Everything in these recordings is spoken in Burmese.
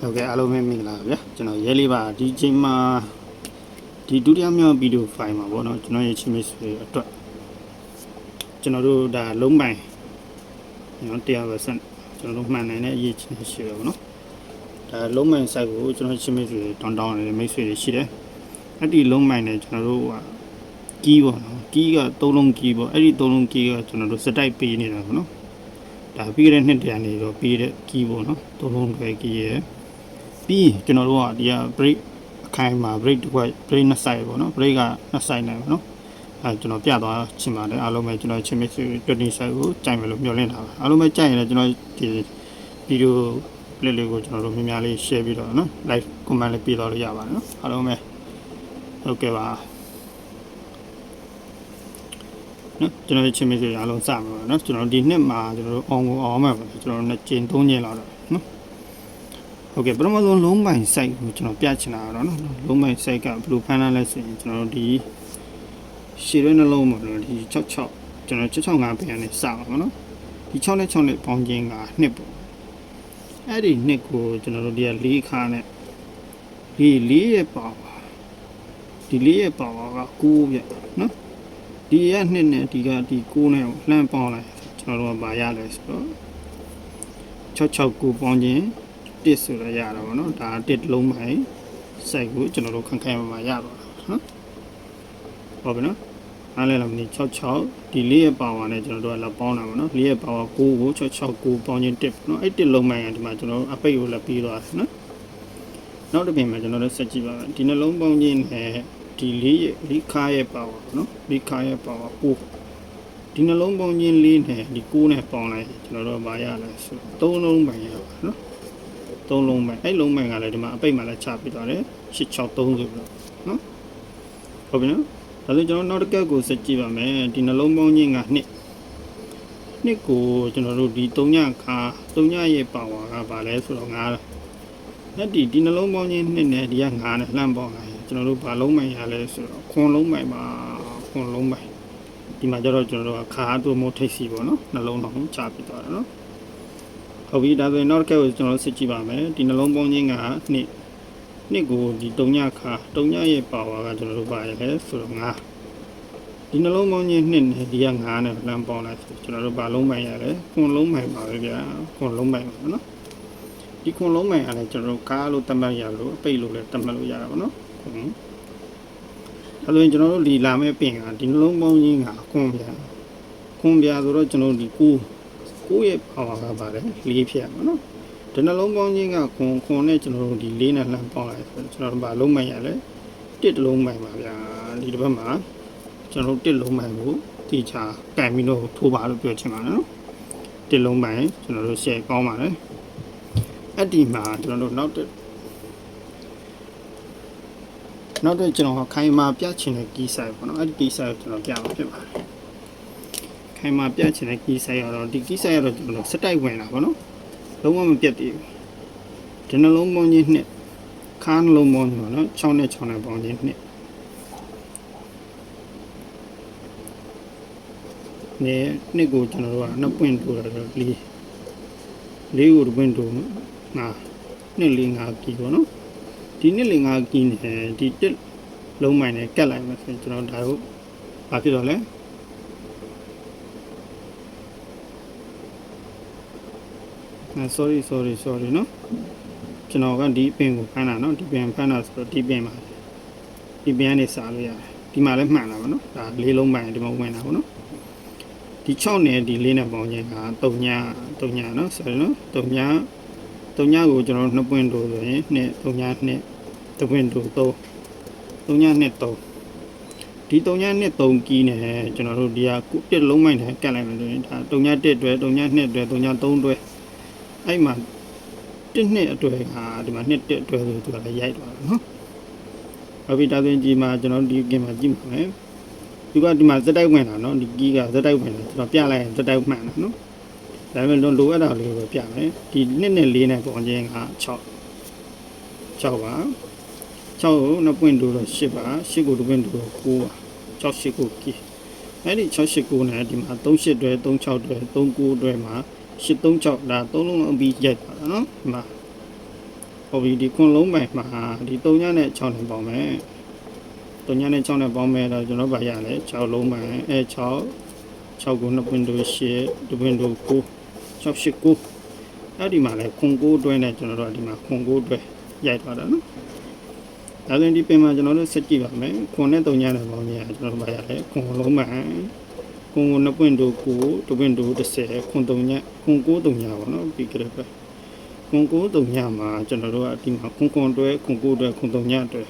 ဟုတ်ကဲ့အားလုံးပဲမင်္ဂလာပါဗျာကျွန်တော်ရဲလေးပါဒီချိန်မှာဒီဒုတိယမြောက်ဗီဒီယိုဖိုင်မှာပေါ့နော်ကျွန်တော်ရဲ့ချင်းမစ်ဆွေအတွက်ကျွန်တော်တို့ဒါလုံးပိုင်နော်တရားပဲဆက်ကျွန်တော်တို့မှန်နိုင်တဲ့အရေးချင်းရှိတယ်ပေါ့နော်ဒါလုံးပိုင် site ကိုကျွန်တော်ချင်းမစ်ဆွေတောင်းတောင်းနေတဲ့မိတ်ဆွေတွေရှိတယ်အဲ့ဒီလုံးပိုင်နဲ့ကျွန်တော်တို့ကကီးပေါ့နော်ကီးကသုံးလုံးကီးပေါ့အဲ့ဒီသုံးလုံးကီးကကျွန်တော်တို့စတိုက်ပေးနေတာပေါ့နော်ဒါပြီးခဲ့တဲ့နှစ်တည်းကနေတော့ပြီးတဲ့ကီးပေါ့နော်သုံးလုံးပဲကီးရဲ့ ပြီးရင်ကျွန်တော်တို့ကဒီက break အခိုင်မှာ break တစ်ခွက် break နှစ်ဆိုင်ပေါ့နော် break ကနှစ်ဆိုင်နေပေါ့နော်အဲကျွန်တော်ပြသွားချင်ပါတယ်အားလုံးပဲကျွန်တော်ချင်းမစ်20ဆိုင်ကိုကြိုင်မယ်လို့မျှော်လင့်တာပါအားလုံးပဲကြိုင်ရင်လည်းကျွန်တော်ဒီဗီဒီယိုလေးလေးကိုကျွန်တော်တို့များများလေး share ပြီးတော့နော် live comment လေးပေးတော့လို့ရပါတယ်နော်အားလုံးပဲဟုတ်ကဲ့ပါနော်ကျွန်တော်ချင်းမစ်အားလုံးစမှာပါနော်ကျွန်တော်ဒီနှစ်မှာကျွန်တော်တို့ on ကို on မှာပါကျွန်တော်တို့နှစ်ကျင်းသုံးကျင်းလောက်တော့နော် ဟုတ်ကဲ့ပထမဆုံးလုံးပိုင် site ကိုကျွန်တော်ပြချင်တာကတော့နော်လုံးပိုင် site ကဘယ်လိုဖမ်းလာလဲဆိုရင်ကျွန်တော်တို့ဒီရှည်ရဲနှလုံးပေါ့နော်ဒီ66ကျွန်တော်665ပြန်နေစပါပေါ့နော်ဒီ6နဲ့6နဲ့ပေါင်းခြင်းကနှစ်ပေါ့အဲ့ဒီနှစ်ကိုကျွန်တော်တို့ဒီက၄ခါနဲ့ဒီ၄ရဲ့ပါပါဒီ၄ရဲ့ပါပါက9ပြနော်ဒီရနှစ်နဲ့ဒီကဒီ9နဲ့ကိုလှမ်းပေါင်းလိုက်ကျွန်တော်တို့ကဗာရလဲဆိုတော့669ပေါင်းခြင်း တစ်ဆိုတော့ရတာပေါ့နော်ဒါတစ်တစ်လုံးပိုင်းစိုက်ကိုကျွန်တော်တို့ခန့်ခိုင်မှာရပါတော့နော်ဟုတ်ပြီနော်အားလည်းလည်းမနေ66ဒီလေးရဲ့ပါဝါနဲ့ကျွန်တော်တို့ကလည်းပေါင်းတာပေါ့နော်လေးရဲ့ပါဝါ9ကို669ပေါင်းခြင်းတစ်ပေါ့နော်အဲ့တစ်လုံးပိုင်းကဒီမှာကျွန်တော်တို့အပိတ်ကိုလည်းပြီးသွားတယ်နော်နောက်တစ်ပြင်မှာကျွန်တော်တို့ဆက်ကြည့်ပါမယ်ဒီနှလုံးပေါင်းခြင်းနဲ့ဒီလေးရဲ့လေးခါရဲ့ပါဝါပေါ့နော်လေးခါရဲ့ပါဝါ9ဒီနှလုံးပေါင်းခြင်းလေးနဲ့ဒီ9နဲ့ပေါင်းလိုက်ကျွန်တော်တို့ဗာရလဲဆိုသုံးလုံးပိုင်းရပါနော် သုံးလုံးပဲအဲ့လုံးပဲကလည်းဒီမှာအပိတ်မှလည်းချပြသွားတယ်863ဆိုပြီးတော့နော်ဟုတ်ပြီနော်ဒါဆိုကျွန်တော်နောက်တစ်ကက်ကိုစက်ကြည့်ပါမယ်ဒီနှလုံးပေါင်းခြင်းကနှစ်နှစ်ကိုကျွန်တော်တို့ဒီ3ညခါ3ညရဲ့ပါဝါကဘာလဲဆိုတော့9လက်ဒီဒီနှလုံးပေါင်းခြင်းနှစ်နဲ့ဒီက9နဲ့လှမ်းပေါင်းလိုက်ကျွန်တော်တို့ဘာလုံးမိုင်ရလဲဆိုတော့ခွန်လုံးမိုင်ပါခွန်လုံးမိုင်ဒီမှာကျတော့ကျွန်တော်တို့ကခါတို့မို့ထိတ်စီပေါ့နော်နှလုံးတော်ချပြသွားတယ်နော် ဟုတ်ပြီဒါဆိုရင်နောက်တစ်ခါကိုကျွန်တော်စစ်ကြည့်ပါမယ်ဒီနှလုံးပေါင်းခြင်းကနှစ်နှစ်ကိုဒီတုံညခါတုံညရဲ့ပါဝါကကျွန်တော်တို့ပါရလဲဆိုတော့9ဒီနှလုံးပေါင်းခြင်းနှစ်နဲ့ဒီက9နဲ့လမ်းပေါင်းလိုက်ဆိုကျွန်တော်တို့ဘာလုံးပိုင်ရလဲခွန်လုံးပိုင်ပါပဲဗျာခွန်လုံးပိုင်ပါနော်ဒီခွန်လုံးပိုင်ကလည်းကျွန်တော်တို့ကားလို့တတ်မှတ်ရလို့အပိတ်လို့လည်းတတ်မှတ်လို့ရတာပေါ့နော်ခွန်အဲလိုရင်ကျွန်တော်တို့ဒီလာမဲ့ပင်ကဒီနှလုံးပေါင်းခြင်းကခွန်ဗျာခွန်ဗျာဆိုတော့ကျွန်တော်တို့ဒီ9 ကိုယ့်ရဲ့ပါဝါကပါတယ်လေးဖြစ်ရမှာနော်ဒီနှလုံးပေါင်းခြင်းကခွန်ခွန်နဲ့ကျွန်တော်တို့ဒီလေးနဲ့လှမ်းပေါင်းလိုက်ဆိုတော့ကျွန်တော်တို့ဘာလုံးမိုင်ရလဲတစ်တလုံးမိုင်ပါဗျာဒီတစ်ဘက်မှာကျွန်တော်တို့တစ်လုံးမိုင်ကိုတိချာကန်ပြီးတော့ထိုးပါလို့ပြောချင်ပါတယ်နော်တစ်လုံးမိုင်ကျွန်တော်တို့ရှယ်ကောင်းပါတယ်အဲ့ဒီမှာကျွန်တော်တို့နောက်တစ်နောက်တစ်ကျွန်တော်ခိုင်မာပြချင်တဲ့ကီးဆိုင်ပေါ့နော်အဲ့ဒီကီးဆိုင်ကိုကျွန်တော်ပြမှာဖြစ်ပါတယ် ခိုင်မာပြတ်ချင်တဲ့ကီးဆိုင်ရတော့ဒီကီးဆိုင်ရတော့ကျွန်တော်စက်တိုက်ဝင်တာဗောနော်လုံးဝမပြတ်သေးဘူးဒီနှလုံးပေါင်းချင်းနှစ်ခါနှလုံးပေါင်းချင်းဗောနော်6နဲ့6နဲ့ပေါင်းချင်းနှစ်နေနှစ်ကိုကျွန်တော်တို့ကနှစ်ပွင့်တိုးတာတော့လေးလေးကိုတစ်ပွင့်တိုးငါနှစ်လေးငါကီဗောနော်ဒီနှစ်လေးငါကီနဲ့ဒီတစ်လုံးမိုင်နဲ့ကတ်လိုက်မှဆိုရင်ကျွန်တော်ဒါတို့ဘာဖြစ်တော့လဲ sorry sorry sorry เนาะကျွန်တော်ကဒီပင်ကိုဖမ်းတာเนาะဒီပင်ဖမ်းတာဆိုတော့ဒီပင်မှာဒီပင်ကနေစားလို့ရတယ်ဒီမှာလည်းမှန်တာပါเนาะဒါလေးလုံးပိုင်းဒီမှာဝင်တာပေါ့เนาะဒီ6နဲ့ဒီ4နဲ့ပေါင်းခြင်းက3ည3ညเนาะဆိုတော့เนาะ3ည3ညကိုကျွန်တော်2ပွင့်တိုးဆိုရင်2 3ည2 3ပွင့်တိုး3 3ည2 3ဒီ3ည2 3ကီးနဲ့ကျွန်တော်တို့ဒီဟာတစ်လုံးပိုင်းနဲ့ကတ်လိုက်မယ်ဆိုရင်ဒါ3ည1တွဲ3ည2တွဲ3ည3တွဲ အဲ့မှာတစ်နှစ်အတွေ့ဟာဒီမှာနှစ်တစ်အတွေ့ဆိုသူကလည်းရိုက်သွားတယ်နော်။ဟုတ်ပြီဒါဆိုရင်ဒီမှာကျွန်တော်ဒီကင်မှာကြည့်မှာမယ်။ဒီကဒီမှာဇက်တိုက်ဝင်တာနော်ဒီကီးကဇက်တိုက်ဝင်တယ်ကျွန်တော်ပြလိုက်ရင်ဇက်တိုက်မှန်တယ်နော်။ဒါပေမဲ့လိုအပ်တာလေးကိုပြမယ်။ဒီနှစ်နဲ့လေးနဲ့ပုံချင်းက6 6ပါ6ကိုနှစ်ပွင့်တိုးတော့10ပါ10ကိုတစ်ပွင့်တိုးတော့9ပါ6 10ကိုကီးအဲ့ဒီ6 8 9နဲ့ဒီမှာ3 8တွဲ3 6တွဲ3 9တွဲမှာ 836ဒါသုံးလုံးလုံးအပြီးရိုက်ပါတော့နော်ဒီမှာဟုတ်ပြီဒီခွန်လုံးပိုင်မှာဒီ3ညနဲ့6နဲ့ပေါင်းမယ်3ညနဲ့6နဲ့ပေါင်းမယ်တော့ကျွန်တော်ဗာရလဲ6လုံးပိုင်အဲ6 6ကို2ပွင့်တို့8 2ပွင့်တို့9 6 8 9အဲ့ဒီမှာလဲခွန်9တွဲနဲ့ကျွန်တော်တို့ဒီမှာခွန်9တွဲရိုက်သွားတာနော်ဒါဆိုရင်ဒီပင်မှာကျွန်တော်တို့ဆက်ကြည့်ပါမယ်ခွန်နဲ့3ညနဲ့ပေါင်းရင်ကျွန်တော်တို့ဗာရလဲခွန်လုံးပိုင် ခွန်ကို2ပွင့်တို့9 2ပွင့်တို့10ခွန်3ညခွန်9 3ညပါနော်ပြီးကြတယ်ပဲကွန်ကိုတုံညမှာကျွန်တော်တို့ကဒီမှာကွန်ကွန်တွဲကွန်ကိုတွဲကွန်တုံညတွဲ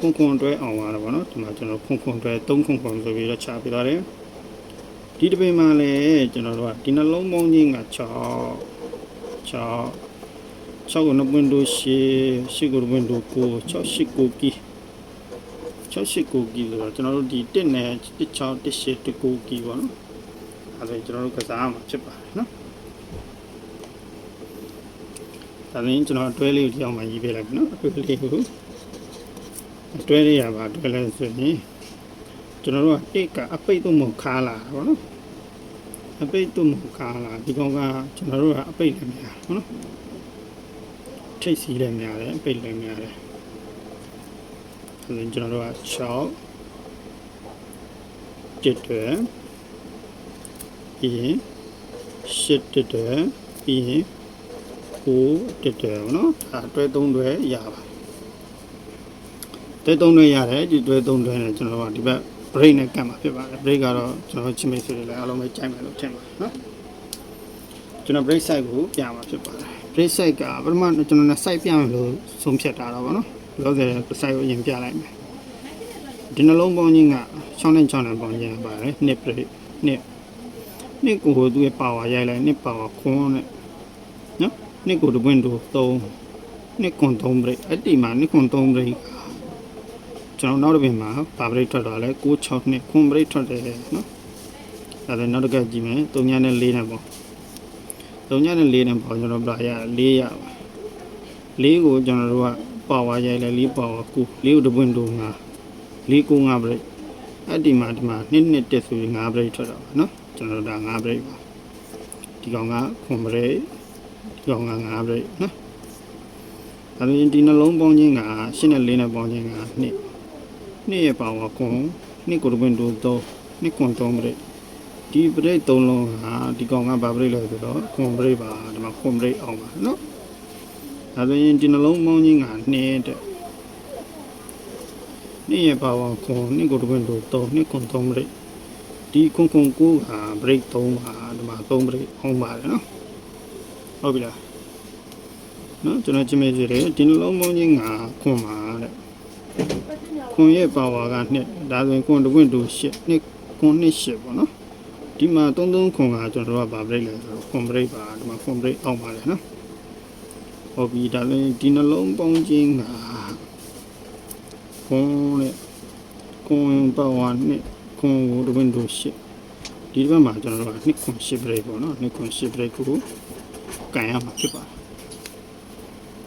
ကွန်ကွန်တွဲအောင်လာတာပေါ့နော်ဒီမှာကျွန်တော်ကွန်ကွန်တွဲ3ကွန်ကွန်ဆိုပြီးတော့ချပြသွားတယ်ဒီတစ်ပိမှာလည်းကျွန်တော်တို့ကဒီနှလုံးပေါင်းချင်းက6 6 6ကိုနှစ်ပွင့်တို့ရှေ့ရှေ့ကိုနှစ်ပွင့်တို့9 6 8 9ကီ6 8 9ကီဆိုတော့ကျွန်တော်တို့ဒီ1နဲ့1 6 1 8 1 9ကီပေါ့နော်အဲဒါကျွန်တော်တို့ကစားမှာဖြစ်ပါတယ်နော်ဒါဆိုရင်ကျွန်တော်အတွဲလေးကိုဒီအောင်မှရေးပေးလိုက်ပြီနော်အတွဲလေးကိုအတွဲလေးရပါအတွဲလဲဆိုရင်ကျွန်တော်တို့ကတိတ်ကအပိတ်သုံးမခါလာတာပေါ့နော်အပိတ်သုံးမခါလာဒီကောင်ကကျွန်တော်တို့ကအပိတ်လည်းများဟုတ်နော်ထိတ်စီလည်းများတယ်အပိတ်လည်းများတယ်ဒါ ဆိုရင်ကျွန်တော်တို့က6จิตတွေပြီးရင်8တက်တယ်ပြီးရင်ကိုတက်တယ်ဗောနော်ဒါတွဲသုံးတွဲရပါတွဲသုံးတွဲရတယ်ဒီတွဲသုံးတွဲနဲ့ကျွန်တော်တို့ကဒီဘက် break နဲ့ကတ်မှာဖြစ်ပါတယ် break ကတော့ကျွန်တော်ချင်းမိတ်ဆွေတွေလည်းအားလုံးပဲကြိုက်မယ်လို့ထင်ပါတယ်နော်ကျွန်တော် break site ကိုပြမှာဖြစ်ပါတယ် break site ကပထမကျွန်တော်နဲ့ site ပြမယ်လို့ဆုံးဖြတ်တာတော့ဗောနော် လောဆယ် site ကိုအရင်ပြလိုက်မယ်ဒီနှလုံးပေါင်းချင်းက6နဲ့6နဲ့ပေါင်းချင်းပါတယ်နှစ် break နှစ်နှစ်ကိုသူ့ရဲ့ power ရိုက်လိုက်နှစ် power ခွန်းနဲ့နော်နှစ်ကိုတပွင့်တို့3နှစ်ကွန်3 break အဲ့ဒီမှာနှစ်ကွန်3 break ကျွန်တော်နောက်တစ်ပင်မှာဘာ break ထွက်သွားလဲ6 6နှစ်ခွန် break ထွက်တယ်နော်ဒါလည်းနောက်တစ်ကကြည့်မယ်3ညနဲ့4နဲ့ပေါ့3ညနဲ့4နဲ့ပေါ့ကျွန်တော်ပြရ4ရပါ4ကိုကျွန်တော်တို့က ပါဝါရိုက်လဲ4ပါဝါ9 4ကိုတပွင့်တို့5 4 9 5 break အဲ့ဒီမှာဒီမှာနှစ်နှစ်တက်ဆိုရင်5 break ထွက်တော့နော်ကျွန်တော်တို့ဒါ5 break ပါဒီကောင်ကခွန် break ကြောင်းက9ပြိနော်ဒါပြင်ဒီနှလုံးပေါင်းခြင်းက8နဲ့4နဲ့ပေါင်းခြင်းက2နှစ်ရဲ့ပါဝါကွန်နှစ်ကိုယ်တွင်တို့3နှစ်ကွန်3ပြိဒီပြိ3လုံးဟာဒီကောင်ကဘာပြိလဲဆိုတော့ကွန်ပြိပါဒီမှာကွန်ပြိအောင်ပါနော် ဒါပြင်ဒီနှလုံးပေါင်းခြင်းက2တဲ့နှစ်ရဲ့ပါဝါကွန်နှစ်ကိုယ်တွင်တို့3နှစ်ကွန်3ပြိဒီကွန်ကွန်ကိုဟာ break 3ပါဒီမှာ3 break အောင်ပါတယ်နော်ဟုတ်ပြီလားနော်ကျွန်တော်ကြည့်မယ်ကြည့်တယ်ဒီနှလုံးပေါင်းချင်းကခွန်ပါတဲ့ခွန်ရဲ့ပါဝါကနှစ်ဒါဆိုရင်ခွန်တစ်ပွင့်တူရှစ်နှစ်ခွန်နှစ်ရှစ်ပေါ့နော်ဒီမှာ33ခွန်ကကျွန်တော်တို့ကဗာဘရိတ်လဲဆိုတော့ခွန်ဘရိတ်ပါဒီမှာခွန်ဘရိတ်အောက်ပါတယ်နော် ဟုတ်ပြီဒါလည်းဒီနှလုံးပေါင်းချင်းကခွန်နဲ့ခွန်ပါဝါနှစ်ခွန်ကိုတစ်ပွင့်တူရှစ်ဒီဘက်မှာကျွန်တော်တို့ကနှစ်ခွန်ရှစ်ဘရိတ်ပေါ့နော်နှစ်ခွန်ရှစ်ဘရိတ်ကိုကန်ရမှာဖြစ်ပါတယ်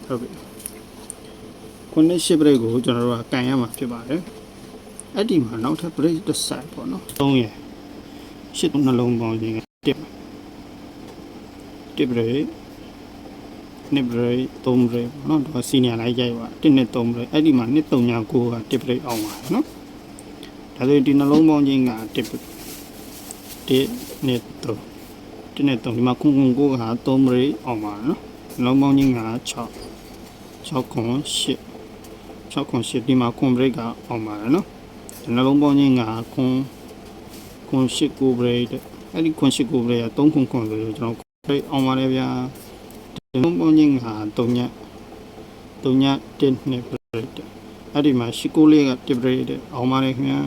ဟုတ်ပြီခုနှစ်ရှစ် break ကိုကျွန်တော်တို့ကကန်ရမှာဖြစ်ပါတယ်အဲ့ဒီမှာနောက်ထပ် break တစ်ဆက်ပေါ့နော်3ရယ်ရှစ်နှလုံးပေါင်းခြင်းကတစ်တစ် break နှစ် break 3 break ပေါ့နော်ဒါစီနီယာလိုက်ရိုက်ပါတစ်နဲ့3 break အဲ့ဒီမှာနှစ်3ည9ကတစ် break အောင်ပါနော်ဒါဆိုဒီနှလုံးပေါင်းခြင်းကတစ်တစ်နှစ်3ဒီနဲ့တော့ဒီမှာခုံခုံကိုက3မရိအောင်ပါနော်လုံးပေါင်းချင်းက6 6ခွန်8 6ခွန်8ဒီမှာခွန်ဘရိတ်ကအောင်ပါနော်ဒီနှလုံးပေါင်းချင်းကခွန်ခွန်8ကိုဘရိတ်အဲ့ဒီခွန်8ကိုဘရိတ်က3ခွန်ခွန်ဆိုလို့ကျွန်တော်ဘရိတ်အောင်ပါတယ်ဗျာဒီ လုံးပေါင်းချင်းက3ည3ည1နှစ်ဘရိတ်အဲ့ဒီမှာ8ကိုလေးက1ဘရိတ်အောင်ပါတယ်ခင်ဗျာ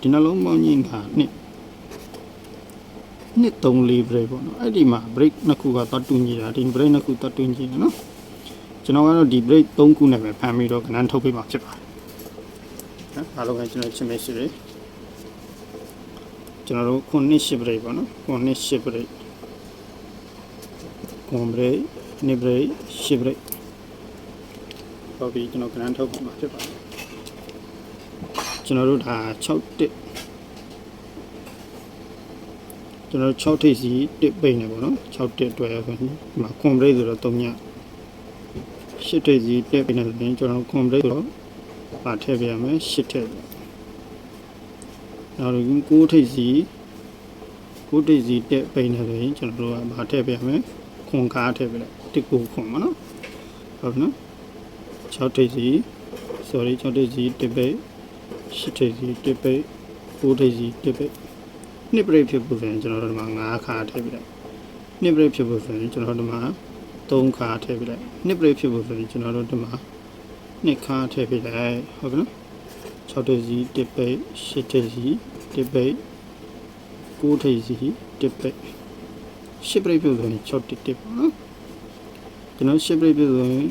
ဒီနှလုံးပေါင်းချင်းက2နှစ်3 4 break ပေါ့နော်အဲ့ဒီမှာ break နှစ်ခုကတော့တူညီတာဒီ break နှစ်ခုတော့တူညီတယ်နော်ကျွန်တော်ကတော့ဒီ break 3ခုနဲ့ပဲဖမ်းပြီးတော့ကဏ္ဍထုတ်ပေးမှာဖြစ်ပါတယ်နော်အားလုံးကကျွန်တော်ချင်းမရှိတယ်ကျွန်တော်တို့ခုနှစ်10 break ပေါ့နော်ခုနှစ်10 break ခု break နှစ် break 10 break ဟုတ်ပြီကျွန်တော်ကဏ္ဍထုတ်ပေးမှာဖြစ်ပါတယ်ကျွန်တော်တို့ဒါ6တက်ကျွန်တော်6ထိပ်စီတစ်ပိတ်နေပေါ့နော်6တစ်တွဲဆိုရင်ဒီမှာ complete ဆိုတော့3ညရှစ်ထိပ်စီတက်ပြီးနေရင်ကျွန်တော် complete တော့ပါထည့်ပြရမယ်ရှစ်ထိပ်နောက်တော့ကိုးထိပ်စီကိုးထိပ်စီတက်ပြီးနေရင်ကျွန်တော်တို့ကပါထည့်ပြရမယ်ခွန်ကားထည့်ပြလိုက် တစ်ကိုခွန်ပါနော်ဟုတ်ပြီနော်6ထိပ်စီ sorry 6ထိပ်စီတက်ပိတ်ရှစ်ထိပ်စီတက်ပိတ်ကိုးထိပ်စီတက်ပိတ်နှစ်ပရိတ်ဖြစ်ဖို့ဆိုရင်ကျွန်တော်တို့ဒီမှာ9ခါထည့်ပြလိုက်နှစ်ပရိတ်ဖြစ်ဖို့ဆိုရင်ကျွန်တော်တို့ဒီမှာ3ခါထည့်ပြလိုက်နှစ်ပရိတ်ဖြစ်ဖို့ဆိုရင်ကျွန်တော်တို့ဒီမှာနှစ်ခါထည့်ပြလိုက်ဟုတ်ကဲ့နော်6ထိပ်စီတက်ပိတ်ရှစ်ထိပ်စီတက်ပိတ်9ထိပ်စီတက်ပိတ်ရှစ်ပရိတ်ဖြစ်ဆိုရင်6တက်တက်ပါနော် ကျွန်တော်ရှစ်ပရိတ်ဖြစ်ဆိုရင်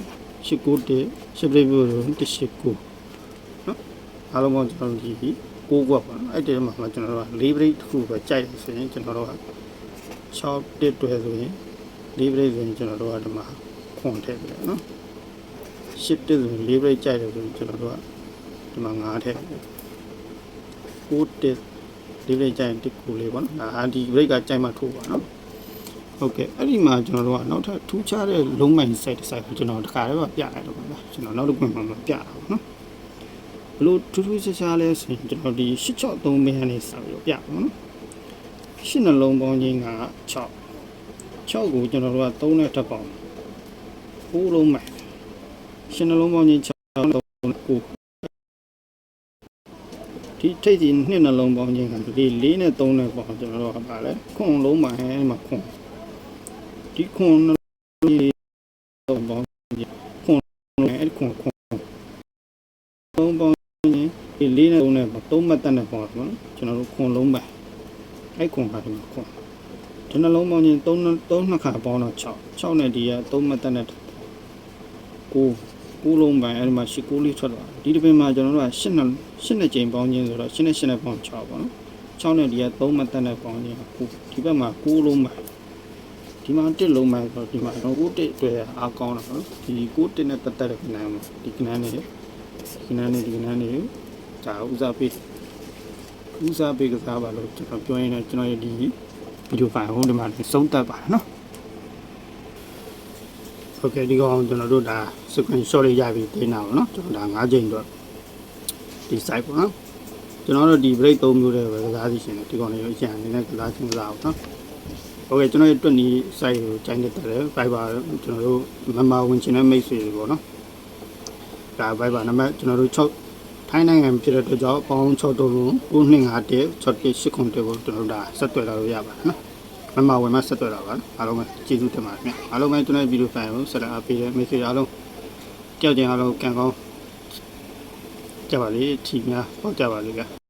ရှစ်9တက်ရှစ်ပရိတ်ဖြစ်ဆိုရင်1 8 9နော်အားလုံးပေါင်းကျွန်တော်တို့ဒီ9ကွက်ပါနော်အဲ့ဒီမှာကျွန်တော်တို့က4ပရိတ်တစ်ခုပဲကြိုက်တယ်ဆိုရင်ကျွန်တော်တို့က6တက်တွဲဆိုရင်4ပရိတ်ဆိုရင်ကျွန်တော်တို့ကဒီမှာခွန်ထည့်ပြတယ်နော်10တက်ဆိုရင်4ပရိတ်ကြိုက်တယ်ဆိုရင်ကျွန်တော်တို့ကဒီမှာ9ထည့်ပြတယ်9တက်4ပရိတ်ကြိုက်ရင်1ကိုလေးပေါ့နော်ဒါဒီပရိတ်ကကြိုက်မှထိုးပါနော် ဟုတ်ကဲ့အဲ့ဒီမှာကျွန်တော်တို့ကနောက်ထပ်ထူးခြားတဲ့လုံးမိုင် site တစ် site ကိုကျွန်တော်တခါတည်းပါပြရတယ်တော့ဗျာကျွန်တော်နောက်တစ်ခုမှမပြတာဘူးနော်ဘလို့ထူးထူးခြားခြားလဲဆိုရင်ကျွန်တော်ဒီ863မင်းကနေစပြီးတော့ပြပါမယ်နော်ရှစ်နှလုံးပေါင်းချင်းက6 6ကိုကျွန်တော်တို့က3နဲ့ထပ်ပေါင်း9လုံးမယ်ရှစ်နှလုံးပေါင်းချင်း6 3 9ဒီထိတ်ဒီနှစ်နှလုံးပေါင်းချင်းကဒီ4နဲ့3နဲ့ပေါင်းကျွန်တော်တို့ကပါလဲခွန်လုံးမှာအဲ့မှာခွန် ဒီခွန်နှလုံးပေါင်းချင်းခွန်အဲ့ခွန်ခွန်လုံးပေါင်းဒီလေးနဲ့သုံးနဲ့ပေါ့သုံးမှတ်တက်နဲ့ပေါ့နော်ကျွန်တော်တို့ခွန်လုံးပဲအဲ့ခွန်ပါဒီမှာခွန်ဒီနှလုံးပေါင်းချင်းသုံးသုံးနှစ်ခါပေါင်းတော့6 6နဲ့ဒီကသုံးမှတ်တက်နဲ့9 9လုံးပဲအဲ့ဒီမှာ10 9လေးထွက်သွားဒီတစ်ပင်မှာကျွန်တော်တို့က10နဲ့10နဲ့ချိန်ပေါင်းချင်းဆိုတော့10နဲ့10နဲ့ပေါင်း6ပေါ့နော်6နဲ့ဒီကသုံးမှတ်တက်နဲ့ပေါင်းချင်း9ဒီဘက်မှာ9လုံးပဲ ဒီမှာ1လုံးပဲဆိုတော့ဒီမှာတော့9တစ်အတွက်အားကောင်းတာပေါ့နော်ဒီ9တစ်နဲ့ပတ်သက်တဲ့ကဏ္ဍမှာဒီကဏ္ဍနဲ့ဒီကဏ္ဍနဲ့ဒီကဏ္ဍနဲ့ ဒါဦးစားပေးဦးစားပေးကစားပါလို့ကျွန်တော်ပြောရင်းနဲ့ကျွန်တော်ရဲ့ဒီဗီဒီယိုဖိုင်ဟိုဒီမှာဆုံးသက်ပါတယ်နော်โอเคဒီကောင်ကျွန်တော်တို့ဒါ screenshot လေးရပြီးတင်တာပါနော်ကျွန်တော်ဒါ၅ချိန်တော့ဒီ site ပေါ့နော်ကျွန်တော်တို့ဒီ break 3မျိုးတဲ့ပဲကစားစီရှင်တယ်ဒီကောင်လေးကိုအကျန်အနေနဲ့ကစားချင်းကစားအောင်နော် ဟုတ်ကဲ့ကျွန်တော်တို့တွက်နီး site ကိုကြိုင်းနေတယ် Viber ကျွန်တော်တို့ member ဝင်ချင်တဲ့မိတ်ဆွေတွေပေါ့နော်ဒါ Viber နံပါတ်ကျွန်တော်တို့6ထိုင်းနိုင်ငံဖြစ်တဲ့အတွက်ကြောင့်ပေါင်း6တုံး9251 6180ကိုကျွန်တော်တို့ဒါဆက်သွယ်လာလို့ရပါတယ်နော်မမဝင်မဆက်သွယ်တာပါအားလုံးပဲကျေးဇူးတင်ပါတယ်ခင်ဗျအားလုံးပဲကျွန်တော်ဗီဒီယိုဖိုင်ကိုဆက်လက်အားပေးတဲ့ message အားလုံးကြောက်ကြင်အားလုံးကံကောင်းကြပါလေထီများပေါက်ကြပါလေဗျာ